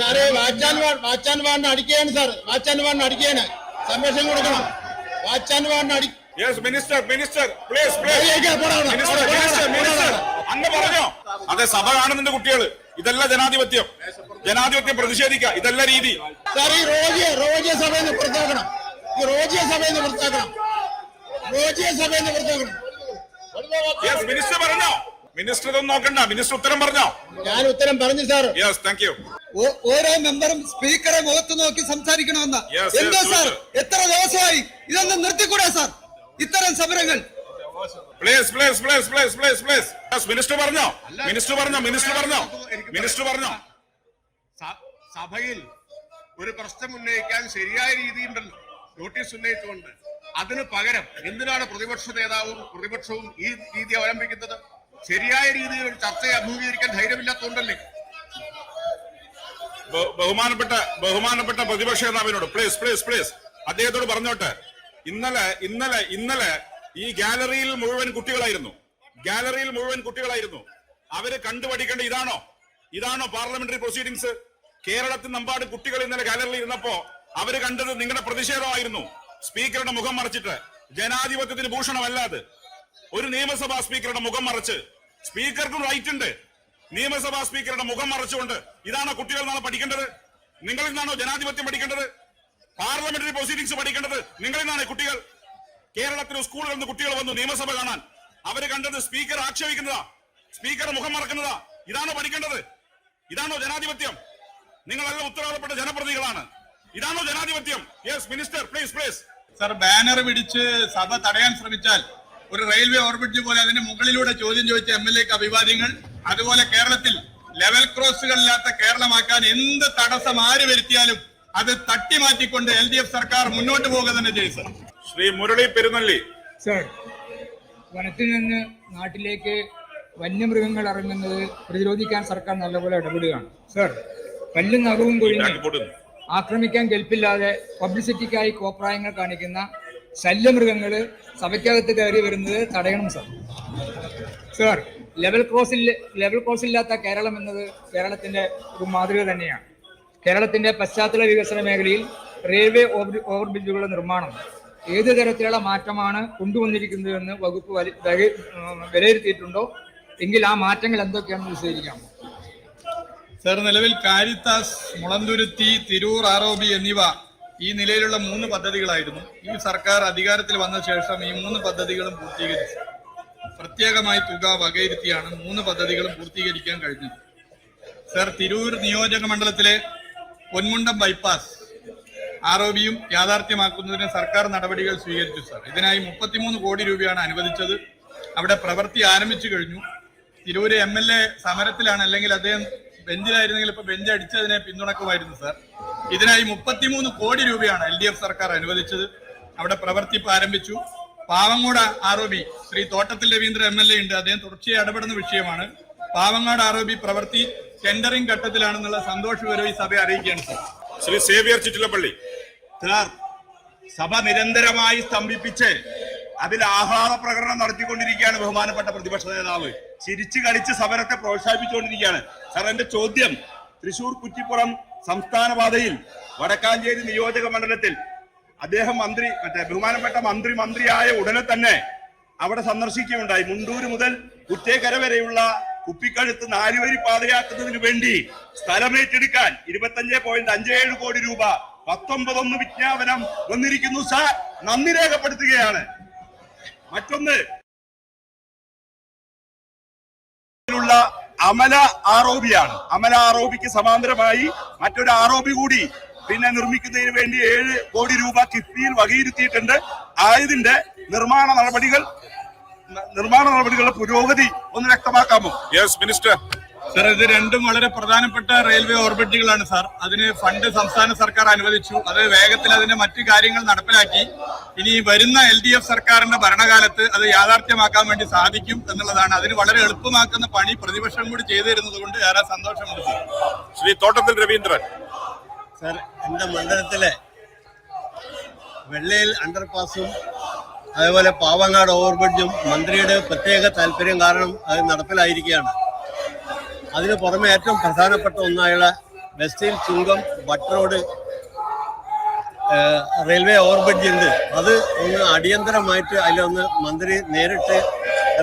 സാറേ വാച്ചാൻ വാച്ചാൻ വാറിന് അടിക്കുകയാണ് സാർ വാച്ചാൻ വാറിന് അടിക്കുകയാണ്. സംരക്ഷണം കൊടുക്കണം. വാച്ചാൻ വാറിന് അടി yes minister minister please please minister minister minister പോടാ. പറഞ്ഞോ. അതെ സഭ കാണുന്നുണ്ട് കുട്ടികൾ. ഇതല്ല ജനാധിപത്യം. ജനാധിപത്യം പ്രതിഷേധിക്കുക. ഇതല്ല രീതി. സാർ ഈ റോജിയെ റോജിയ സഭയിൽ നിന്ന് പുറത്താക്കണം. ഈ റോജിയ സഭയിൽ നിന്ന് പുറത്താക്കണം. റോജിയ സഭയിൽ നിന്ന് പുറത്താക്കണം. യെസ് മിനിസ്റ്റർ പറഞ്ഞോ. മിനിസ്റ്റർ ഇതൊന്നും നോക്കണ്ട. മിനിസ്റ്റർ ഉത്തരം പറഞ്ഞോ. ഞാൻ ഉത്തരം പറഞ്ഞു സാർ യെസ് താങ്ക് യു ഓരോ മെമ്പറും സ്പീക്കറെ മുഖത്ത് നോക്കി സംസാരിക്കണമെന്ന്. എന്തോ സാർ? എത്ര ദിവസമായി ഇതൊന്നും നിർത്തിക്കൂടാ സാർ? ഇത്തരം സമരങ്ങൾ. Please please please please please please minister പറഞ്ഞോ? മിനിസ്റ്റർ പറഞ്ഞോ? മിനിസ്റ്റർ പറഞ്ഞോ? മിനിസ്റ്റർ പറഞ്ഞോ? സഭയിൽ ഒരു പ്രശ്നം ഉന്നയിക്കാൻ ശരിയായ രീതിയുണ്ടല്ലോ. നോട്ടീസ് ഉന്നയിച്ചുകൊണ്ട്. അതിന് പകരം എന്തിനാണ് പ്രതിപക്ഷ നേതാവും പ്രതിപക്ഷവും ഈ രീതി അവലംബിക്കുന്നത്? ശരിയായ രീതിയിൽ ഒരു ചർച്ചയെ അഭിമുഖീകരിക്കാൻ ധൈര്യമില്ലാത്തതുകൊണ്ടല്ലേ? ബഹുമാനപ്പെട്ട ബഹുമാനപ്പെട്ട പ്രതിപക്ഷ നേതാവിനോട് പ്ലീസ് പ്ലീസ് പ്ലീസ് അദ്ദേഹത്തോട് പറഞ്ഞോട്ടെ. ഇന്നലെ ഇന്നലെ ഇന്നലെ ഈ ഗാലറിയിൽ മുഴുവൻ കുട്ടികളായിരുന്നു. ഗാലറിയിൽ മുഴുവൻ കുട്ടികളായിരുന്നു. അവർ കണ്ടുപഠിക്കേണ്ട ഇതാണോ? ഇതാണോ പാർലമെന്ററി പ്രൊസീഡിങ്സ് കേരളത്തിൽ നമ്പാട് കുട്ടികൾ ഇന്നലെ ഗാലറിയിൽ ഇരുന്നപ്പോ അവർ കണ്ടത് നിങ്ങളുടെ പ്രതിഷേധമായിരുന്നു. സ്പീക്കറുടെ മുഖം മറച്ചിട്ട്. ജനാധിപത്യത്തിന് ഭൂഷണമല്ലാതെ ഒരു നിയമസഭാ സ്പീക്കറുടെ മുഖം മറച്ച്. സ്പീക്കർക്കും റൈറ്റ് ഉണ്ട്. നിയമസഭാ സ്പീക്കറുടെ മുഖം മറച്ചുകൊണ്ട് ഇതാണോ കുട്ടികൾ നാളെ പഠിക്കേണ്ടത്? നിങ്ങളിൽ നിന്നാണോ ജനാധിപത്യം പഠിക്കേണ്ടത്? പാർലമെന്ററി പ്രൊസീഡിങ്സ് പഠിക്കേണ്ടത് നിങ്ങളിൽ നിന്നാണ് കുട്ടികൾ? കേരളത്തിലെ സ്കൂളുകളിൽ നിന്ന് കുട്ടികൾ വന്നു നിയമസഭ കാണാൻ. അവർ കണ്ടത് സ്പീക്കർ ആക്ഷേപിക്കുന്നതാ. സ്പീക്കർ മുഖം മറക്കുന്നതാ. ഇതാണോ പഠിക്കേണ്ടത്? ഇതാണോ ജനാധിപത്യം? നിങ്ങളെല്ലാം ഉത്തരവാദപ്പെട്ട ജനപ്രതികളാണ് ഇതാണോ ജനാധിപത്യം? Yes minister please please sir banner പിടിച്ച് സഭ തടയാൻ ശ്രമിച്ചാൽ ഒരു റെയിൽവേ ഓർബിറ്റ് പോലെ അതിന്റെ മുകളിലൂടെ ചോദ്യം ചോദിച്ച എം എൽ എക്ക് അഭിവാദ്യങ്ങൾ. അതുപോലെ കേരളത്തിൽ ലെവൽ ക്രോസുകളില്ലാത്ത കേരളമാക്കാൻ എന്ത് തടസ്സം ആര് വരുത്തിയാലും അത് തട്ടിമാറ്റിക്കൊണ്ട് എൽ ഡി എഫ് സർക്കാർ മുന്നോട്ട് പോകുക തന്നെ ചെയ്യും സർ. ശ്രീ മുരളി പെരുന്നള്ളി. സർ വനത്തിൽ നിന്ന് നാട്ടിലേക്ക് വന്യമൃഗങ്ങൾ ഇറങ്ങുന്നത് പ്രതിരോധിക്കാൻ സർക്കാർ നല്ലപോലെ ഇടപെടുകയാണ്. സർ പല്ലും നഖവും കൊഴിഞ്ഞ് ആക്രമിക്കാൻ കെൽപ്പില്ലാതെ പബ്ലിസിറ്റിക്കായി കോപ്രായങ്ങൾ കാണിക്കുന്ന ശല്യമൃഗങ്ങൾ സഭയ്ക്കകത്ത് കയറി വരുന്നത് തടയണം സർ സാർ ലെവൽ ക്രോസിൽ ലെവൽ ക്രോസ് ഇല്ലാത്ത കേരളം എന്നത് കേരളത്തിന്റെ ഒരു മാതൃക തന്നെയാണ്. കേരളത്തിന്റെ പശ്ചാത്തല വികസന മേഖലയിൽ റെയിൽവേ ഓവർ ബ്രിഡ്ജുകളുടെ നിർമ്മാണം ഏത് തരത്തിലുള്ള മാറ്റമാണ് കൊണ്ടുവന്നിരിക്കുന്നതെന്ന് വകുപ്പ് വലി- വിലയിരുത്തിയിട്ടുണ്ടോ? എങ്കിൽ ആ മാറ്റങ്ങൾ എന്തൊക്കെയാണെന്ന് വിശദീകരിക്കാമോ സാർ നിലവിൽ കാരിത്താസ് മുളന്തുരുത്തി തിരൂർ ആറോബി എന്നിവ ഈ നിലയിലുള്ള മൂന്ന് പദ്ധതികളായിരുന്നു. ഈ സർക്കാർ അധികാരത്തിൽ വന്ന ശേഷം ഈ മൂന്ന് പദ്ധതികളും പൂർത്തീകരിച്ചു. പ്രത്യേകമായി തുക വകയിരുത്തിയാണ് മൂന്ന് പദ്ധതികളും പൂർത്തീകരിക്കാൻ കഴിഞ്ഞത്. സർ തിരൂർ നിയോജക മണ്ഡലത്തിലെ പൊന്മുണ്ടം ബൈപ്പാസ് ആർ ഒ ബിയും യാഥാർത്ഥ്യമാക്കുന്നതിന് സർക്കാർ നടപടികൾ സ്വീകരിച്ചു സർ. ഇതിനായി മുപ്പത്തിമൂന്ന് കോടി രൂപയാണ് അനുവദിച്ചത്. അവിടെ പ്രവൃത്തി ആരംഭിച്ചു കഴിഞ്ഞു. തിരൂര് എം എൽ എ സമരത്തിലാണ് അല്ലെങ്കിൽ അദ്ദേഹം ബെഞ്ചിലായിരുന്നെങ്കിൽ ഇപ്പൊ ബെഞ്ച് അടിച്ചതിനെ പിന്തുണക്കുമായിരുന്നു സർ. ഇതിനായി മുപ്പത്തിമൂന്ന് കോടി രൂപയാണ് എൽ ഡി എഫ് സർക്കാർ അനുവദിച്ചത്. അവിടെ പ്രവൃത്തി ആരംഭിച്ചു. Pavangod R O B Shri Thottathil Raveendra M L A ഉണ്ട്. അദ്ദേഹം തുടർച്ചയായി ഇടപെടുന്ന വിഷയമാണ്. പാവങ്ങാട് ആർ ഒ ബി പ്രവൃത്തി ടെൻഡറിംഗ് ഘട്ടത്തിലാണെന്നുള്ള സന്തോഷ വിവരം ഈ സഭയെ അറിയിക്കുകയാണ് സാർ. ശ്രീ സേവിയർ ചുറ്റിലപ്പള്ളി. സാർ സഭ നിരന്തരമായി സ്തംഭിപ്പിച്ച് അതിൽ ആഹ്ലാദ പ്രകടനം നടത്തിക്കൊണ്ടിരിക്കുകയാണ് ബഹുമാനപ്പെട്ട പ്രതിപക്ഷ നേതാവ്. ചിരിച്ചു കളിച്ച് സമരത്തെ പ്രോത്സാഹിപ്പിച്ചുകൊണ്ടിരിക്കുകയാണ്. സാർ എന്റെ ചോദ്യം തൃശൂർ കുറ്റിപ്പുറം സംസ്ഥാന പാതയിൽ വടക്കാഞ്ചേരി നിയോജക മണ്ഡലത്തിൽ അദ്ദേഹം മന്ത്രി മറ്റേ ബഹുമാനപ്പെട്ട മന്ത്രി മന്ത്രിയായ ഉടനെ തന്നെ അവിടെ സന്ദർശിക്കുകയുണ്ടായി. മുണ്ടൂര് മുതൽ കുറ്റേക്കര വരെയുള്ള കുപ്പിക്കഴുത്ത് നാലുവരി പാതയാക്കുന്നതിന് വേണ്ടി സ്ഥലമേറ്റെടുക്കാൻ ഇരുപത്തഞ്ച് പോയിന്റ് അഞ്ച് ഏഴ് കോടി രൂപ പത്തൊമ്പതൊന്ന് വിജ്ഞാപനം വന്നിരിക്കുന്നു സാർ. നന്ദി രേഖപ്പെടുത്തുകയാണ്. മറ്റൊന്ന് അമല ആരോപിയാണ് അമല ആറോബിക്ക് സമാന്തരമായി മറ്റൊരു ആറോബി കൂടി പിന്നെ നിർമ്മിക്കുന്നതിന് വേണ്ടി ഏഴ് കോടി രൂപ കിഫ്ബിയിൽ വകയിരുത്തിയിട്ടുണ്ട്. ആയതിന്റെ നിർമ്മാണ നടപടികൾ നിർമ്മാണ നടപടികളുടെ പുരോഗതി ഒന്ന് വ്യക്തമാക്കാമോ? യെസ് മിനിസ്റ്റർ സർ ഇത് രണ്ടും വളരെ പ്രധാനപ്പെട്ട റെയിൽവേ ഓർബിറ്റുകളാണ് സാർ. അതിന് ഫണ്ട് സംസ്ഥാന സർക്കാർ അനുവദിച്ചു. അത് വേഗത്തിൽ അതിന്റെ മറ്റു കാര്യങ്ങൾ നടപ്പിലാക്കി. ഇനി വരുന്ന എൽ ഡി എഫ് സർക്കാരിന്റെ ഭരണകാലത്ത് അത് യാഥാർത്ഥ്യമാക്കാൻ വേണ്ടി സാധിക്കും എന്നുള്ളതാണ്. അതിന് വളരെ എളുപ്പമാക്കുന്ന പണി പ്രതിപക്ഷം കൂടി ചെയ്തിരുന്നത് കൊണ്ട് ഏറെ സന്തോഷമുണ്ട് സാർ. ശ്രീ തോട്ടത്തിൽ രവീന്ദ്രൻ. സാർ എന്റെ മണ്ഡലത്തിലെ വെള്ളയിൽ അണ്ടർപാസും അതേപോലെ പാവങ്ങാട് ഓവർബ്രിഡ്ജും മന്ത്രിയുടെ പ്രത്യേക താല്പര്യം കാരണം അത് നടപ്പിലായിരിക്കുകയാണ്. അതിന് പുറമെ ഏറ്റവും പ്രധാനപ്പെട്ട ഒന്നായുള്ള ബസ്സിൽ Chungam but road railway overbridge ഉണ്ട്. അത് ഒന്ന് അടിയന്തരമായിട്ട് അതിലൊന്ന് മന്ത്രി നേരിട്ട്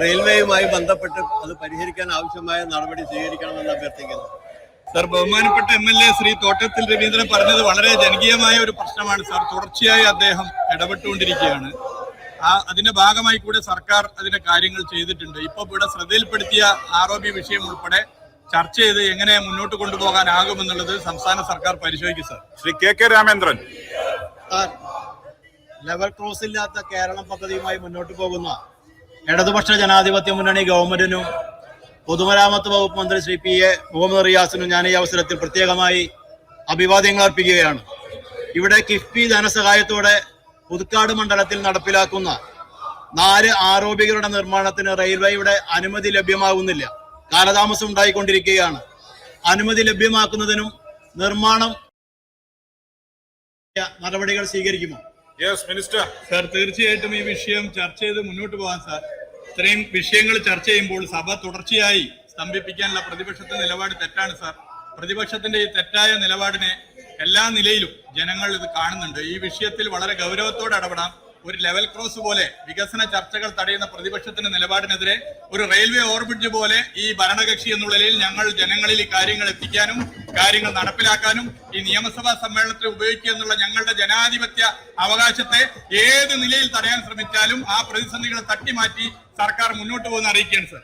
റെയിൽവേയുമായി ബന്ധപ്പെട്ട് അത് പരിഹരിക്കാൻ ആവശ്യമായ നടപടി സ്വീകരിക്കണമെന്ന് അഭ്യർത്ഥിക്കുന്നു. സർ ബഹുമാനപ്പെട്ട M L A Shri Thottathil Raveendran പറഞ്ഞത് വളരെ ജനകീയമായ ഒരു പ്രശ്നമാണ്. സർ തുടർച്ചയായി അദ്ദേഹം ഇടപെട്ടുകൊണ്ടിരിക്കുകയാണ്. ആ അതിന്റെ ഭാഗമായി കൂടെ സർക്കാർ അതിന്റെ കാര്യങ്ങൾ ചെയ്തിട്ടുണ്ട്. ഇപ്പൊ ഇവിടെ ശ്രദ്ധയിൽപ്പെടുത്തിയ ആർ ഒ ബി വിഷയം ഉൾപ്പെടെ ചർച്ച ചെയ്ത് എങ്ങനെ മുന്നോട്ട് കൊണ്ടുപോകാനാകുമെന്നുള്ളത് സംസ്ഥാന സർക്കാർ പരിശോധിക്കും sir. Shri K K Ramendran. Sir level cross ഇല്ലാത്ത കേരളം പദ്ധതിയുമായി മുന്നോട്ട് പോകുന്ന ഇടതുപക്ഷ ജനാധിപത്യ മുന്നണി ഗവൺമെന്റിനും പൊതുമരാമത്ത് വകുപ്പ് മന്ത്രി ശ്രീ പി എ മുഹമ്മദ് റിയാസിനും ഞാൻ ഈ അവസരത്തിൽ പ്രത്യേകമായി അഭിവാദ്യങ്ങൾ അർപ്പിക്കുകയാണ്. ഇവിടെ കിഫ്ബി ധനസഹായത്തോടെ പുതുക്കാട് മണ്ഡലത്തിൽ നടപ്പിലാക്കുന്ന നാല് ആരോപികളുടെ നിർമ്മാണത്തിന് റെയിൽവേയുടെ അനുമതി ലഭ്യമാകുന്നില്ല. കാലതാമസം ഉണ്ടായിക്കൊണ്ടിരിക്കുകയാണ്. അനുമതി ലഭ്യമാക്കുന്നതിനും നിർമ്മാണം നടപടികൾ സ്വീകരിക്കുമോ? യെസ് മിനിസ്റ്റർ സാർ തീർച്ചയായിട്ടും ഈ വിഷയം ചർച്ച ചെയ്ത് മുന്നോട്ട് പോകാൻ സാർ ഇത്രയും വിഷയങ്ങൾ ചർച്ച ചെയ്യുമ്പോൾ സഭ തുടർച്ചയായി സ്തംഭിപ്പിക്കാനുള്ള പ്രതിപക്ഷത്തിന്റെ നിലപാട് തെറ്റാണ് സാർ പ്രതിപക്ഷത്തിന്റെ ഈ തെറ്റായ നിലപാടിനെ എല്ലാ നിലയിലും ജനങ്ങൾ ഇത് കാണുന്നുണ്ട്. ഈ വിഷയത്തിൽ വളരെ ഗൗരവത്തോടെ ഇടപെടാം ഒരു ലെവൽ ക്രോസ് പോലെ വികസന ചർച്ചകൾ തടയുന്ന പ്രതിപക്ഷത്തിന്റെ നിലപാടിനെതിരെ ഒരു റെയിൽവേ ഓവർബ്രിഡ്ജ് പോലെ ഈ ഭരണകക്ഷി എന്നുള്ള നിലയിൽ ഞങ്ങൾ ജനങ്ങളിൽ ഈ കാര്യങ്ങൾ എത്തിക്കാനും കാര്യങ്ങൾ നടപ്പിലാക്കാനും ഈ നിയമസഭാ സമ്മേളനത്തിൽ ഉപയോഗിക്കുക എന്നുള്ള ഞങ്ങളുടെ ജനാധിപത്യ അവകാശത്തെ ഏത് നിലയിൽ തടയാൻ ശ്രമിച്ചാലും ആ പ്രതിസന്ധികളെ തട്ടിമാറ്റി സർക്കാർ മുന്നോട്ട് പോകുന്ന അറിയിക്കുകയാണ് സർ.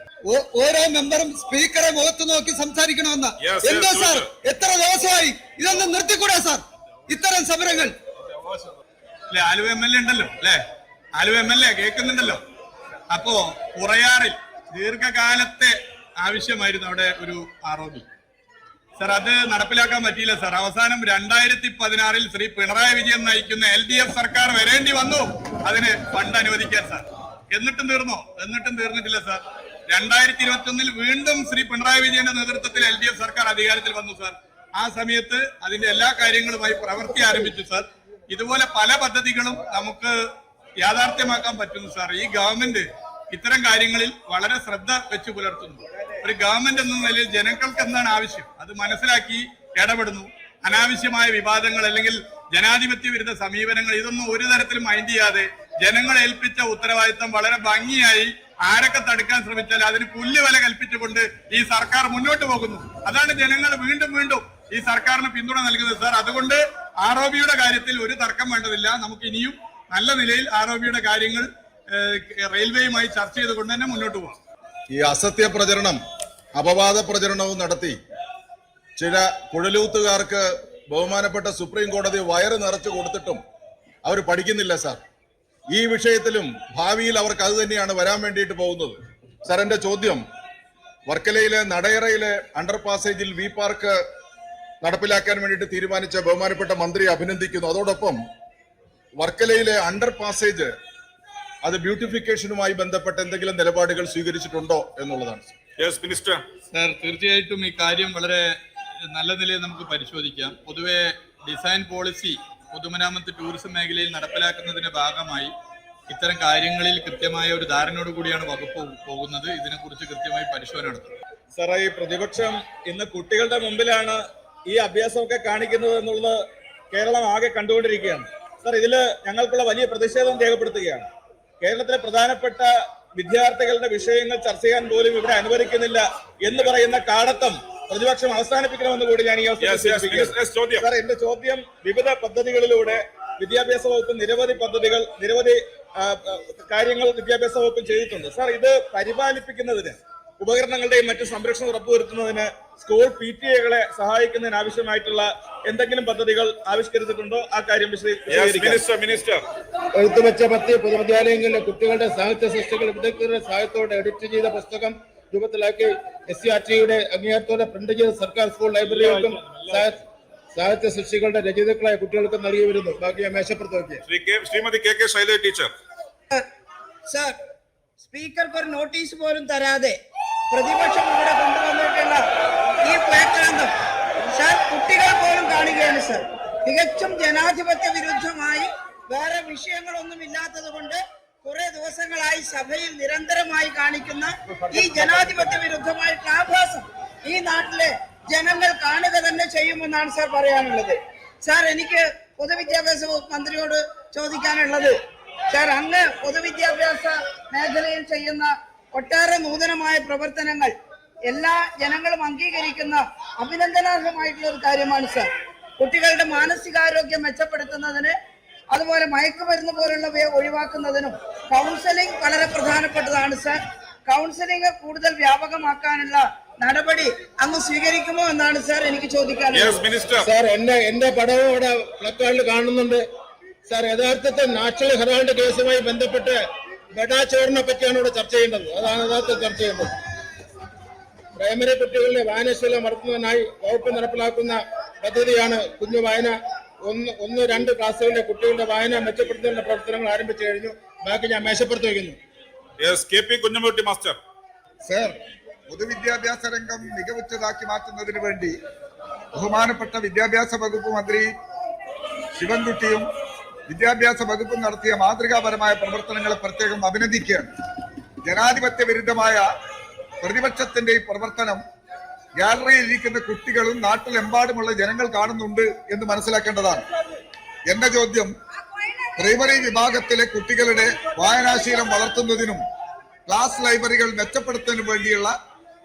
ഓരോ മെമ്പറും സ്പീക്കറെ മുഖത്ത് നോക്കി സംസാരിക്കണമെന്ന്. എന്തോ സാർ? എത്ര ദിവസമായി ഇതൊന്നും നിർത്തിക്കൂടാ സാർ? ഇത്തരം സമരങ്ങൾ. അല്ലെ? ആലുവ എം എൽ എ ഉണ്ടല്ലോ അല്ലെ? ആലുവ എം എൽ എ കേൾക്കുന്നുണ്ടല്ലോ. അപ്പോ കുറയാറിൽ ദീർഘകാലത്തെ ആവശ്യമായിരുന്നു അവിടെ ഒരു ആറോബി സർ അത് നടപ്പിലാക്കാൻ പറ്റിയില്ല സർ. അവസാനം രണ്ടായിരത്തി പതിനാറിൽ ശ്രീ പിണറായി വിജയൻ നയിക്കുന്ന എൽ ഡി എഫ് സർക്കാർ വരേണ്ടി വന്നു. അതിന് ഫണ്ട് അനുവദിക്കാൻ സാർ. എന്നിട്ടും തീർന്നോ? എന്നിട്ടും തീർന്നിട്ടില്ല സാർ. രണ്ടായിരത്തി ഇരുപത്തി ഒന്നിൽ വീണ്ടും ശ്രീ പിണറായി വിജയന്റെ നേതൃത്വത്തിൽ എൽ ഡി എഫ് സർക്കാർ അധികാരത്തിൽ വന്നു സാർ. ആ സമയത്ത് അതിന്റെ എല്ലാ കാര്യങ്ങളുമായി പ്രവൃത്തി ആരംഭിച്ചു സാർ. ഇതുപോലെ പല പദ്ധതികളും നമുക്ക് യാഥാർത്ഥ്യമാക്കാൻ പറ്റുന്നു സാർ ഈ ഗവൺമെന്റ് ഇത്തരം കാര്യങ്ങളിൽ വളരെ ശ്രദ്ധ വെച്ച് പുലർത്തുന്നു. ഒരു ഗവൺമെന്റ് എന്ന നിലയിൽ ജനങ്ങൾക്ക് എന്താണ് ആവശ്യം? അത് മനസ്സിലാക്കി ഇടപെടുന്നു. അനാവശ്യമായ വിവാദങ്ങൾ അല്ലെങ്കിൽ ജനാധിപത്യ വിരുദ്ധ സമീപനങ്ങൾ ഇതൊന്നും ഒരു തരത്തിലും മൈൻഡ് ചെയ്യാതെ ജനങ്ങളെ ഏൽപ്പിച്ച ഉത്തരവാദിത്തം വളരെ ഭംഗിയായി ആരൊക്കെ തടുക്കാൻ ശ്രമിച്ചാൽ അതിന് പുല്ലുവില കൽപ്പിച്ചുകൊണ്ട് ഈ സർക്കാർ മുന്നോട്ട് പോകുന്നു. അതാണ് ജനങ്ങൾ വീണ്ടും വീണ്ടും ഈ സർക്കാരിന് പിന്തുണ നൽകുന്നത് സാർ. അതുകൊണ്ട് ആർ ഒ ബിയുടെ കാര്യത്തിൽ ഒരു തർക്കം വേണ്ടതില്ല. നമുക്ക് ഇനിയും നല്ല നിലയിൽ ആർ ഒ ബിയുടെ കാര്യങ്ങൾ റെയിൽവേയുമായി ചർച്ച ചെയ്തുകൊണ്ട് തന്നെ മുന്നോട്ട് പോകാം ഈ അസത്യ പ്രചരണം അപവാദ പ്രചരണവും നടത്തി ചില കുഴലൂത്തുകാർക്ക് ബഹുമാനപ്പെട്ട സുപ്രീം കോടതി വയറ് നിറച്ചു കൊടുത്തിട്ടും അവർ പഠിക്കുന്നില്ല സാർ. ഈ വിഷയത്തിലും ഭാവിയിൽ അവർക്ക് അത് തന്നെയാണ് വരാൻ വേണ്ടിയിട്ട് പോകുന്നത്. സാർ എന്റെ ചോദ്യം വർക്കലയിലെ നടയറയിലെ അണ്ടർ പാസേജിൽ വി പാർക്ക് നടപ്പിലാക്കാൻ വേണ്ടിയിട്ട് തീരുമാനിച്ച ബഹുമാനപ്പെട്ട മന്ത്രി അഭിനന്ദിക്കുന്നു. അതോടൊപ്പം വർക്കലയിലെ അണ്ടർ പാസേജ് അത് ബ്യൂട്ടിഫിക്കേഷനുമായി ബന്ധപ്പെട്ട എന്തെങ്കിലും നിലപാടുകൾ സ്വീകരിച്ചിട്ടുണ്ടോ എന്നുള്ളതാണ്. സാർ. യെസ് മിനിസ്റ്റർ സർ തീർച്ചയായിട്ടും ഈ കാര്യം വളരെ നല്ല നിലയിൽ നമുക്ക് പരിശോധിക്കാം. പൊതുവെ ഡിസൈൻ പോളിസി പൊതുമനാമത്ത് ടൂറിസം മേഖലയിൽ നടപ്പിലാക്കുന്നതിന്റെ ഭാഗമായി ഇത്തരം കാര്യങ്ങളിൽ കൃത്യമായ ഒരു ധാരണയോട് കൂടിയാണ് വകുപ്പ് പോകുന്നത്. ഇതിനെക്കുറിച്ച് കൃത്യമായി പരിശോധന നടത്തും. സാറേ ഈ പ്രതിപക്ഷം ഇന്ന് കുട്ടികളുടെ മുമ്പിലാണ് ഈ അഭ്യാസമൊക്കെ കാണിക്കുന്നത് എന്നുള്ളത് കേരളം ആകെ കണ്ടുകൊണ്ടിരിക്കുകയാണ്. സർ ഇതിൽ ഞങ്ങൾക്കുള്ള വലിയ പ്രതിഷേധം രേഖപ്പെടുത്തുകയാണ്. കേരളത്തിലെ പ്രധാനപ്പെട്ട വിദ്യാർത്ഥികളുടെ വിഷയങ്ങൾ ചർച്ച ചെയ്യാൻ പോലും ഇവിടെ അനുവദിക്കുന്നില്ല എന്ന് പറയുന്ന കാടത്തം പ്രതിപക്ഷം അവസാനിപ്പിക്കണമെന്ന് കൂടി ഞാൻ ഈ സാർ എന്റെ ചോദ്യം വിവിധ പദ്ധതികളിലൂടെ വിദ്യാഭ്യാസ വകുപ്പ് നിരവധി പദ്ധതികൾ നിരവധി കാര്യങ്ങൾ വിദ്യാഭ്യാസ വകുപ്പ് ചെയ്തിട്ടുണ്ട്. സാർ ഇത് പരിപാലിപ്പിക്കുന്നതിന് ഉപകരണങ്ങളുടെയും മറ്റു സംരക്ഷണം ഉറപ്പുവരുത്തുന്നതിന് സ്കൂൾ പി ടി എകളെ സഹായിക്കുന്നതിന് ആവശ്യമായിട്ടുള്ള എന്തെങ്കിലും പദ്ധതികൾ ആവിഷ്കരിച്ചിട്ടുണ്ടോ? ആ കാര്യം മിനിസ്റ്റർ മിനിസ്റ്റർ എഴുത്തുവെച്ച പത്ത് പൊതുവിദ്യാലയങ്ങളിലെ കുട്ടികളുടെ സാഹിത്യ സൃഷ്ടികൾ വിദഗ്ധരുടെ സഹായത്തോടെ എഡിറ്റ് ചെയ്ത പുസ്തകം രൂപത്തിലാക്കി എസ് സി ആർ ടിയുടെ അംഗീകാരത്തോടെ പ്രിന്റ് ചെയ്ത സർക്കാർ സ്കൂൾ ലൈബ്രറികൾക്കും സാഹ- സാഹിത്യ സൃഷ്ടികളുടെ രചയിതാക്കളായ കുട്ടികൾക്കും നൽകി വരുന്നു ബാക്കി മേശപ്പുറത്ത് നോക്കിയ Shri K Shrimati K K Shailaja teacher. Sir സ്പീക്കർക്ക് ഒരു നോട്ടീസ് പോലും തരാതെ പ്രതിപക്ഷം ഇവിടെ കൊണ്ടുവന്നിട്ടുള്ള ഈ പ്ലേക്രാന്തം സാർ കുട്ടികൾ പോലും കാണുകയാണ് സർ. തികച്ചും ജനാധിപത്യ വിരുദ്ധമായി വേറെ വിഷയങ്ങളൊന്നും ഇല്ലാത്തത് കൊണ്ട് കുറെ ദിവസങ്ങളായി സഭയിൽ നിരന്തരമായി കാണിക്കുന്ന ഈ ജനാധിപത്യ വിരുദ്ധമായിട്ടുള്ള ആഭാസം ഈ നാട്ടിലെ ജനങ്ങൾ കാണുക തന്നെ ചെയ്യുമെന്നാണ് സാർ പറയാനുള്ളത്. സാർ എനിക്ക് പൊതുവിദ്യാഭ്യാസ മന്ത്രിയോട് ചോദിക്കാനുള്ളത്. സാർ അങ്ങ് പൊതുവിദ്യാഭ്യാസ മേഖലയിൽ ചെയ്യുന്ന ഒട്ടേറെ നൂതനമായ പ്രവർത്തനങ്ങൾ എല്ലാ ജനങ്ങളും അംഗീകരിക്കുന്ന അഭിനന്ദനാർഹമായിട്ടുള്ള ഒരു കാര്യമാണ് സർ. കുട്ടികളുടെ മാനസികാരോഗ്യം മെച്ചപ്പെടുത്തുന്നതിന് അതുപോലെ മയക്കുമരുന്ന് പോലുള്ളവയെ ഒഴിവാക്കുന്നതിനും കൗൺസിലിംഗ് വളരെ പ്രധാനപ്പെട്ടതാണ് സർ. കൗൺസിലിംഗ് കൂടുതൽ വ്യാപകമാക്കാനുള്ള നടപടി അങ്ങ് സ്വീകരിക്കുമോ എന്നാണ് സാർ എനിക്ക് ചോദിക്കാൻ യെസ് മിനിസ്റ്റർ സാർ എന്റെ എന്റെ പടവും ഇവിടെ പ്ലക്കാർഡിൽ കാണുന്നുണ്ട്. സർ യഥാർത്ഥത്തിൽ നാഷണൽ ഹെറാൾഡ് കേസുമായി ബന്ധപ്പെട്ട് ബെഡാ ചോറിനെ പറ്റിയാണ് ഇവിടെ ചർച്ച ചെയ്യേണ്ടത്. അതാണ് യഥാർത്ഥത്തിൽ ചർച്ച ചെയ്യേണ്ടത്. പ്രൈമറി കുട്ടികളുടെ വായനശീലം വളർത്തുന്നതിനായി വകുപ്പ് നടപ്പിലാക്കുന്ന പദ്ധതിയാണ് കുഞ്ഞു വായന. ഒന്ന് ഒന്ന് രണ്ട് ക്ലാസ്സുകളിലെ കുട്ടികളുടെ വായന മെച്ചപ്പെടുത്തുന്ന പ്രവർത്തനങ്ങൾ ആരംഭിച്ചു കഴിഞ്ഞു. ബാക്കി ഞാൻ മേശപ്പുറത്ത് വയ്ക്കുന്നു. K P Kunhammootty master sir പൊതുവിദ്യാഭ്യാസ രംഗം മികവുറ്റതാക്കി മാറ്റുന്നതിന് വേണ്ടി ബഹുമാനപ്പെട്ട വിദ്യാഭ്യാസ വകുപ്പ് മന്ത്രി ശിവൻകുട്ടിയും വിദ്യാഭ്യാസ വകുപ്പ് നടത്തിയ മാതൃകാപരമായ പ്രവർത്തനങ്ങളെ പ്രത്യേകം അഭിനന്ദിക്കുകയാണ് ജനാധിപത്യ വിരുദ്ധമായ പ്രതിപക്ഷത്തിന്റെ ഈ പ്രവർത്തനം ഗാലറിയിൽ ഇരിക്കുന്ന കുട്ടികളും നാട്ടിലെമ്പാടുമുള്ള ജനങ്ങൾ കാണുന്നുണ്ട് എന്ന് മനസ്സിലാക്കേണ്ടതാണ്. എന്റെ ചോദ്യം പ്രൈമറി വിഭാഗത്തിലെ കുട്ടികളുടെ വായനാശീലം വളർത്തുന്നതിനും ക്ലാസ് ലൈബ്രറികൾ മെച്ചപ്പെടുത്തുന്നതിനും വേണ്ടിയുള്ള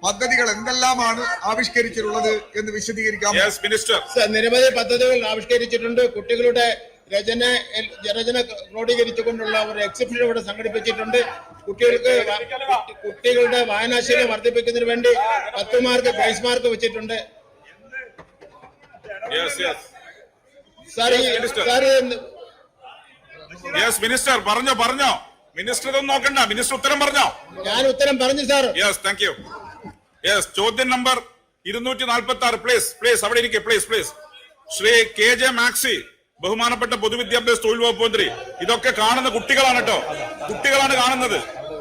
പദ്ധതികൾ എന്തെല്ലാമാണ് ആവിഷ്കരിച്ചിട്ടുള്ളത് എന്ന് വിശദീകരിക്കാം മിനിസ്റ്റർ സർ, നിരവധി പദ്ധതികൾ ആവിഷ്കരിച്ചിട്ടുണ്ട്. കുട്ടികളുടെ രചന രചന ക്രോഡീകരിച്ചുകൊണ്ടുള്ള ഒരു എക്സിബിഷൻ ഇവിടെ സംഘടിപ്പിച്ചിട്ടുണ്ട്. കുട്ടികൾക്ക് കുട്ടികളുടെ വായനാശീലം വർദ്ധിപ്പിക്കുന്നതിന് വേണ്ടി പത്ത് മാർക്ക് പ്രൈസ് മാർക്ക് വെച്ചിട്ടുണ്ട്. മിനിസ്റ്റർ പറഞ്ഞോ പറഞ്ഞോ. മിനിസ്റ്റർ ഇതൊന്നും നോക്കണ്ട. മിനിസ്റ്റർ ഉത്തരം പറഞ്ഞോ? ഞാൻ ഉത്തരം പറഞ്ഞു sir. Yes thank you yes ചോദ്യം നമ്പർ ഇരുന്നൂറ്റി നാൽപ്പത്തി ആറ് പ്ലീസ് പ്ലീസ് അവിടെ ഇരിക്കെ. Please please Shri K J Maxi. ബഹുമാനപ്പെട്ട പൊതുവിദ്യാഭ്യാസ തൊഴിൽ വകുപ്പ് മന്ത്രി ഇതൊക്കെ കാണുന്ന കുട്ടികളാണ് കേട്ടോ കുട്ടികളാണ് കാണുന്നത്.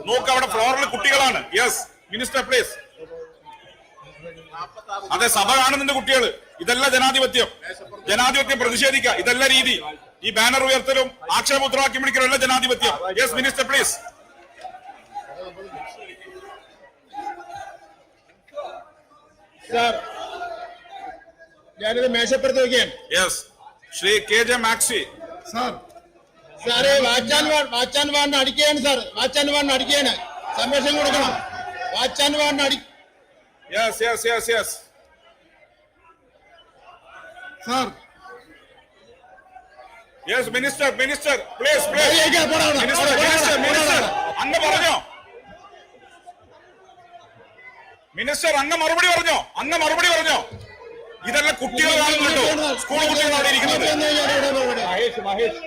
നോക്ക് അവിടെ ഫ്ലോറിൽ കുട്ടികളാണ്. യെസ് മിനിസ്റ്റർ പ്ലീസ് അതെ സഭ കാണുന്നുണ്ട് കുട്ടികൾ. ഇതല്ല ജനാധിപത്യം. ജനാധിപത്യം പ്രതിഷേധിക്കുക. ഇതല്ല രീതി. ഈ ബാനർ ഉയർത്തലും ആക്ഷേപമുദ്രാവാക്യം വിളിക്കലല്ല ജനാധിപത്യം. യെസ് മിനിസ്റ്റർ പ്ലീസ് സാർ ഞാനിത് മേശപ്പുറത്ത് വയ്ക്കാൻ yes Shri K J Maxi. Sir. സാറേ വാച്ചാൻ വാച്ചാൻ വാറിന് അടിക്കുകയാണ് സാർ വാച്ചാൻ വാറിന് അടിക്കുകയാണ്. സംരക്ഷണം കൊടുക്കണം. വാച്ചാൻ വാറിന് അടി yes yes yes yes sir. Yes minister minister please please minister minister minister അങ്ങ് പറഞ്ഞോ. മിനിസ്റ്റർ അങ്ങ് മറുപടി പറഞ്ഞോ. അങ്ങ് മറുപടി പറഞ്ഞോ. ഇതെല്ലാം കുട്ടികൾ കാണുന്നുണ്ടോ. സ്കൂൾ കുട്ടികളാണ് അവിടെ ഇരിക്കുന്നത്. മഹേഷ് മഹേഷ്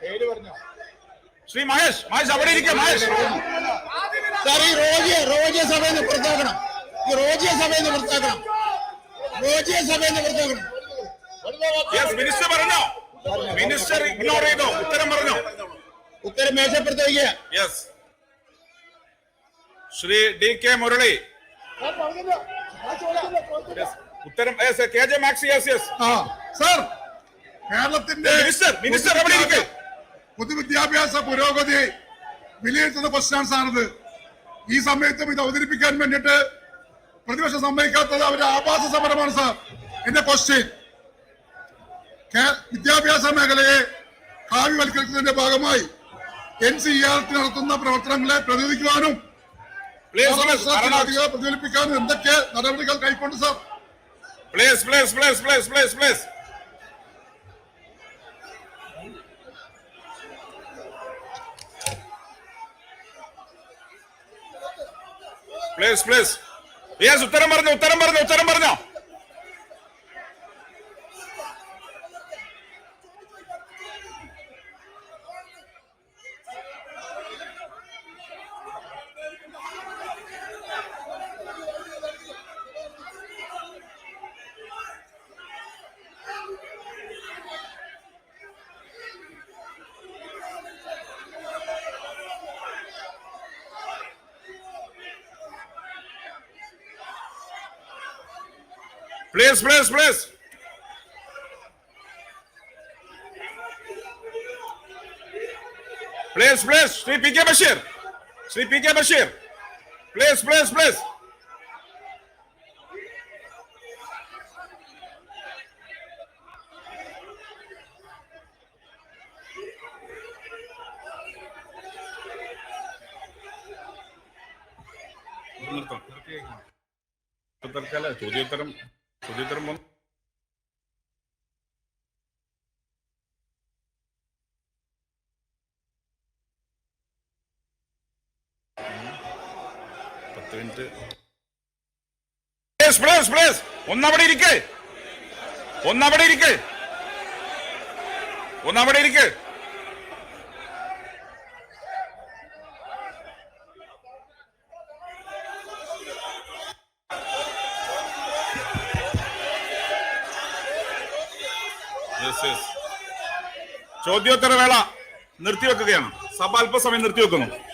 പേര് പറഞ്ഞോ? ശ്രീ മഹേഷ് മഹേഷ് അവിടെ ഇരിക്കാം മഹേഷ്. സാർ ഈ റോജിയെ റോജിയ സഭയിൽ നിന്ന് പുറത്താക്കണം. ഈ റോജിയ സഭയിൽ നിന്ന് പുറത്താക്കണം. റോജിയ സഭയിൽ നിന്ന് പുറത്താക്കണം. യെസ് മിനിസ്റ്റർ പറഞ്ഞോ? മിനിസ്റ്റർ ഇഗ്നോർ ചെയ്തോ? ഉത്തരം പറഞ്ഞോ? ഉത്തരം മേശപ്പുറത്ത് yes Shri D K Murali. Yes. ഉത്തരം K J Maxi yes yes. ആ സർ കേരളത്തിന്റെ മിനിസ്റ്റർ മിനിസ്റ്റർ അവിടെ ഇരിക്കുക പൊതുവിദ്യാഭ്യാസ പുരോഗതി വിലയിരുത്തുന്ന പ്രശ്നമാണ് സാറിത് ഈ സമയത്തും ഇത് അവതരിപ്പിക്കാൻ വേണ്ടിയിട്ട് പ്രതിപക്ഷം സമ്മതിക്കാത്തത് അവരുടെ ആഭാസ സമരമാണ് സാർ. എന്റെ ക്വസ്റ്റ്യൻ വിദ്യാഭ്യാസ മേഖലയെ കാവ്യവൽക്കരിച്ചതിന്റെ ഭാഗമായി എൻ സി ആർ നടത്തുന്ന പ്രവർത്തനങ്ങളെ പ്രതിനിധിക്കുവാനും പ്രതിഫലിപ്പിക്കാനും എന്തൊക്കെ നടപടികൾ കൈക്കൊണ്ട് sir? Please, please, please, please, please, please. Please please yes ഉത്തരം പറഞ്ഞോ ഉത്തരം പറഞ്ഞോ please please please please please Shri P K Basheer Shri P K Basheer please place place തൽക്കാലം ചോദ്യോത്തരം ഒന്നവിടെ ഇരിക്കേ. ഒന്നവിടെ ഇരിക്കേ. ഒന്നവിടെ ഇരിക്ക്. ചോദ്യോത്തര വേള നിർത്തിവെക്കുകയാണ്. സഭ അല്പസമയം നിർത്തിവെക്കുന്നു.